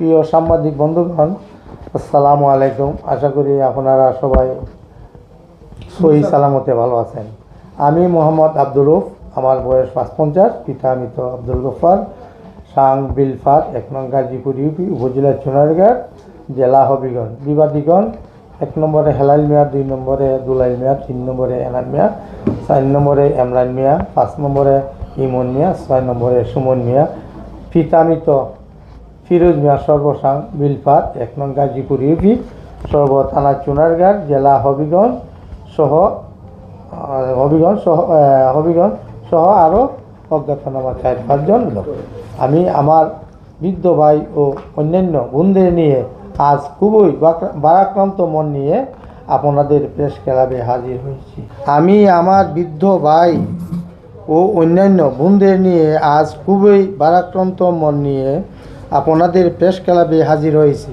প্রিয় সাংবাদিক বন্ধুগণ, আসসালামু আলাইকুম। আশা করি আপনারা সবাই সহি সালামতে ভালো আছেন। আমি মোহাম্মদ আব্দুর রুফ আমার বয়স পাঁচ পঞ্চাশ পিতা মৃত আব্দুল গফার, সাং বিলফার, এক নং গাজীপুর, ইউপি, উপজেলা চুনারঘাট জেলা হবিগঞ্জ। বিবাদীগণ, এক নম্বরে হেলাল মিয়া, দুই নম্বরে দুলাইল মিয়া, তিন নম্বরে এনাম মিয়া, চার নম্বরে এমরান মিয়া, পাঁচ নম্বরে ইমন মিয়া, ছয় নম্বরে সুমন মিয়া পিতামিত ফিরোজ মিয়া সর্বসাং বিলফাত এক নং গাজীপুর ইউপি সর্ব থানা চুনারঘাট জেলা হবিগঞ্জ সহ হবিগঞ্জ সহ হবিগঞ্জ সহ আরও অজ্ঞাতনামা চার, পাঁচজন লোক। আমি আমার বৃদ্ধ ভাই ও অন্যান্য বোনদের নিয়ে আজ খুবই বারাক্রান্ত মন নিয়ে আপনাদের প্রেস ক্লাবে হাজির হয়েছি। আমি আমার বৃদ্ধ ভাই ও অন্যান্য বোনদের নিয়ে আজ খুবই বারাক্রান্ত মন নিয়ে আপনাদের প্রেস ক্লাবে হাজির হয়েছি।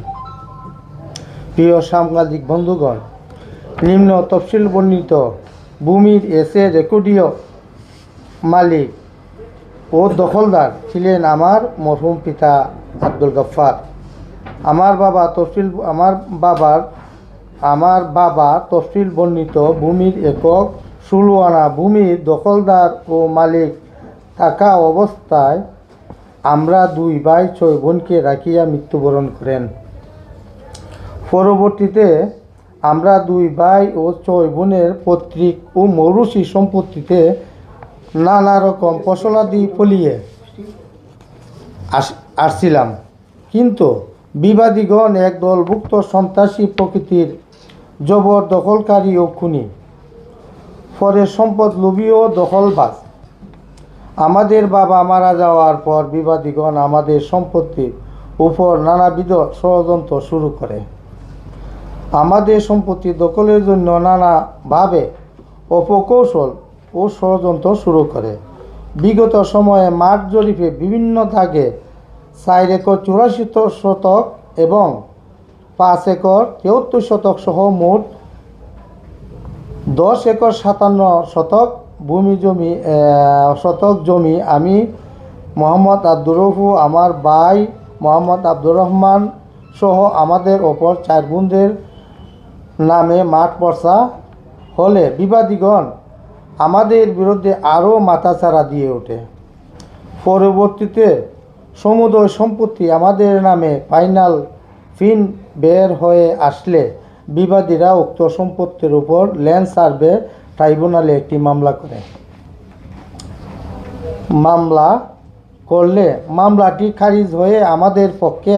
প্রিয় সাংবাদিক বন্ধুগণ, নিম্ন তফসিল বর্ণিত ভূমির এসে রেকর্ডীয় মালিক ও দখলদার ছিলেন আমার মরহুম পিতা আব্দুল গফ্ফার। আমার বাবা তফসিল, আমার বাবার, আমার বাবা তফসিল বর্ণিত ভূমির একক ষোলো আনা ভূমির দখলদার ও মালিক থাকা অবস্থায় আমরা দুই ভাই, ছয় বোনকে রাখিয়া মৃত্যুবরণ করেন। পরবর্তীতে আমরা দুই ভাই ও ছয় বোনের পৈতৃক ও মৌরুষি সম্পত্তিতে নানা রকম ফসলাদি ফলিয়ে আস- আসছিলাম কিন্তু বিবাদীগণ একদল ভুক্ত সন্ত্রাসী প্রকৃতির জবর দখলকারী ও খুনি। পরে সম্পদ লোভী ও দখলবাজ আমাদের বাবা মারা যাওয়ার পর বিবাদীগণ আমাদের সম্পত্তির উপর নানাবিধ ষড়যন্ত্র শুরু করে। আমাদের সম্পত্তি দখলের জন্য নানাভাবে অপকৌশল ও ষড়যন্ত্র শুরু করে। বিগত সময়ে মাঠ জরিপে বিভিন্ন দাগে চার একর চুরাশি শতক এবং পাঁচ একর তেহত্তর শতক সহ মোট দশ একর সাতান্ন শতক ভূমি জমি শতক জমি আমি মোহাম্মদ আব্দুর রফু আমার ভাই মোহাম্মদ আব্দুর রহমান সহ আমাদের ওপর চার বোনদের নামে মাঠ পর্চা হলে বিবাদীগণ আমাদের বিরুদ্ধে আরও মাথাচাড়া দিয়ে ওঠে। পরবর্তীতে সমুদয় সম্পত্তি আমাদের নামে ফাইনাল ফিন বের হয়ে আসলে বিবাদীরা উক্ত সম্পত্তির উপর ল্যান্ড সার্ভে ট্রাইব্যুনালে একটি মামলা করে। মামলা করলে মামলাটি খারিজ হয়ে আমাদের পক্ষে